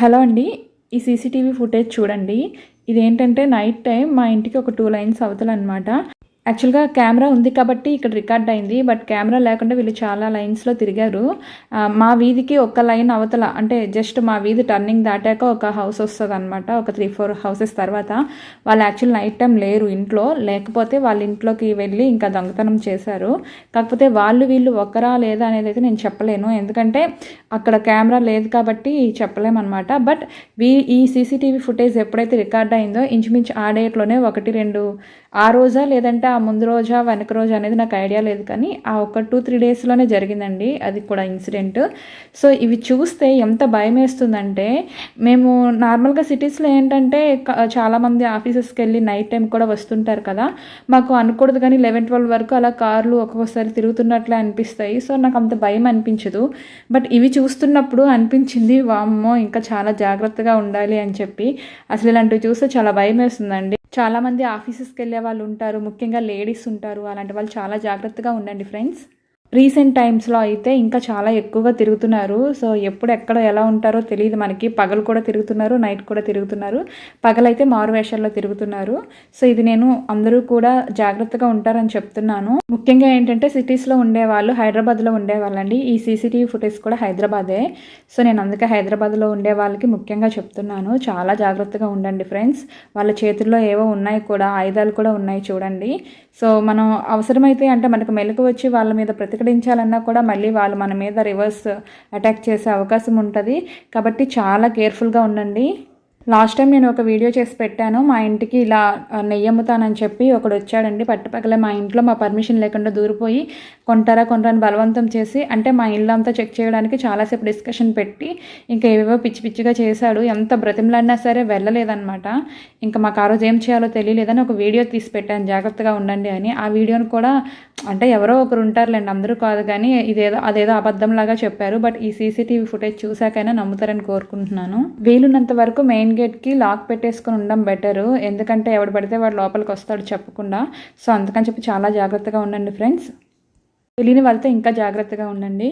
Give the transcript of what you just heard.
Hello అండి ఈ CCTV footage చూడండి. ఇదేంటంటే నైట్ టైం మా ఇంటికి ఒక టూ లైన్స్ అవతల అనమాట యాక్చువల్గా కెమెరా ఉంది కాబట్టి ఇక్కడ రికార్డ్ అయింది బట్ కెమెరా లేకుండా వీళ్ళు చాలా లైన్స్లో తిరిగారు. మా వీధికి ఒక లైన్ అవతల అంటే జస్ట్ మా వీధి టర్నింగ్ దాటాక ఒక హౌస్ వస్తుంది అనమాట ఒక త్రీ ఫోర్ హౌసెస్ తర్వాత. వాళ్ళు యాక్చువల్ నైట్ టైం లేరు ఇంట్లో లేకపోతే వాళ్ళ ఇంట్లోకి వెళ్ళి ఇంకా దొంగతనం చేశారు. కాకపోతే వాళ్ళు వీళ్ళు ఒక్కరా లేదా అనేది అయితే నేను చెప్పలేను. ఎందుకంటే అక్కడ కెమెరా లేదు కాబట్టి చెప్పలేమన్నమాట. బట్ వీ ఈ సీసీటీవీ ఫుటేజ్ ఎప్పుడైతే రికార్డ్ అయిందో ఇంచుమించు ఆ డేట్లోనే ఒకటి రెండు ఆ రోజా లేదంటే ఆ ముందు రోజా వెనక రోజా అనేది నాకు ఐడియా లేదు కానీ ఆ ఒక టూ త్రీ డేస్లోనే జరిగిందండి. అది కూడా ఇన్సిడెంట్. సో ఇవి చూస్తే ఎంత భయం వేస్తుందంటే మేము నార్మల్గా సిటీస్లో ఏంటంటే చాలామంది ఆఫీసెస్కి వెళ్ళి నైట్ టైం కూడా వస్తుంటారు కదా. మాకు అనకూడదు కానీ లెవెన్ ట్వెల్వ్ వరకు అలా కార్లు ఒక్కొక్కసారి తిరుగుతున్నట్లే అనిపిస్తాయి. సో నాకు అంత భయం అనిపించదు. బట్ ఇవి చూస్తున్నప్పుడు అనిపించింది వామ్మో ఇంకా చాలా జాగ్రత్తగా ఉండాలి అని చెప్పి. అసలు ఇలాంటివి చూస్తే చాలా భయం వేస్తుందండి. చాలా మంది ఆఫీసెస్కి వెళ్ళే వాళ్ళు ఉంటారు ముఖ్యంగా లేడీస్ ఉంటారు అలాంటి వాళ్ళు చాలా జాగ్రత్తగా ఉండండి ఫ్రెండ్స్. రీసెంట్ టైమ్స్లో అయితే ఇంకా చాలా ఎక్కువగా తిరుగుతున్నారు. సో ఎప్పుడు ఎక్కడ ఎలా ఉంటారో తెలియదు మనకి. పగలు కూడా తిరుగుతున్నారు నైట్ కూడా తిరుగుతున్నారు. పగలైతే మారువేషాల్లో తిరుగుతున్నారు. సో ఇది నేను అందరూ కూడా జాగ్రత్తగా ఉంటారని చెప్తున్నాను. ముఖ్యంగా ఏంటంటే సిటీస్లో ఉండేవాళ్ళు హైదరాబాద్లో ఉండేవాళ్ళండి. ఈ సీసీటీవీ ఫుటేజ్ కూడా హైదరాబాదే. సో నేను అందుకే హైదరాబాద్లో ఉండే వాళ్ళకి ముఖ్యంగా చెప్తున్నాను. చాలా జాగ్రత్తగా ఉండండి ఫ్రెండ్స్. వాళ్ళ చేతుల్లో ఏవో ఉన్నాయి కూడా ఆయుధాలు కూడా ఉన్నాయి చూడండి. సో మనం అవసరమైతే అంటే మనకు మెలకు వచ్చి వాళ్ళ మీద ప్రతి ప్రతిఘటించాలన్నా కూడా మళ్ళీ వాళ్ళు మన మీద రివర్స్ అటాక్ చేసే అవకాశం ఉంటుంది. కాబట్టి చాలా కేర్ఫుల్గా ఉండండి. లాస్ట్ టైం నేను ఒక వీడియో చేసి పెట్టాను. మా ఇంటికి ఇలా నెయ్యమ్ముతానని నెయ్యి అమ్ముతానని చెప్పి ఒకడు వచ్చాడండి. పట్టుపక్కల మా ఇంట్లో మా పర్మిషన్ లేకుండా దూరిపోయి కొంటారా కొంటారని బలవంతం చేసి అంటే మా ఇల్లు అంతా చెక్ చేయడానికి చాలాసేపు డిస్కషన్ పెట్టి ఇంకా ఏవేవో పిచ్చి పిచ్చిగా చేశాడు. ఎంత బ్రతిమలాడినా సరే వెళ్ళలేదన్నమాట. ఇంకా మాకు ఆ రోజు ఏం చేయాలో తెలియలేదని ఒక వీడియో తీసి పెట్టాను. జాగ్రత్తగా ఉండండి అని. ఆ వీడియోని కూడా అంటే ఎవరో ఒకరు ఉంటారులేండి అందరూ కాదు కానీ ఇదేదో అదేదో అబద్ధంలాగా చెప్పారు. బట్ ఈ సీసీటీవీ ఫుటేజ్ చూసాకైనా నమ్ముతారని కోరుకుంటున్నాను. వీలున్నంత వరకు మెయిన్ గేట్కి లాక్ పెట్టేసుకొని ఉండడం బెటరు. ఎందుకంటే ఎవడు పడితే వాడు లోపలికి వస్తాడు చెప్పకుండా. సో అందుకని చెప్పి చాలా జాగ్రత్తగా ఉండండి ఫ్రెండ్స్. తెలియని వాళ్ళతో ఇంకా జాగ్రత్తగా ఉండండి.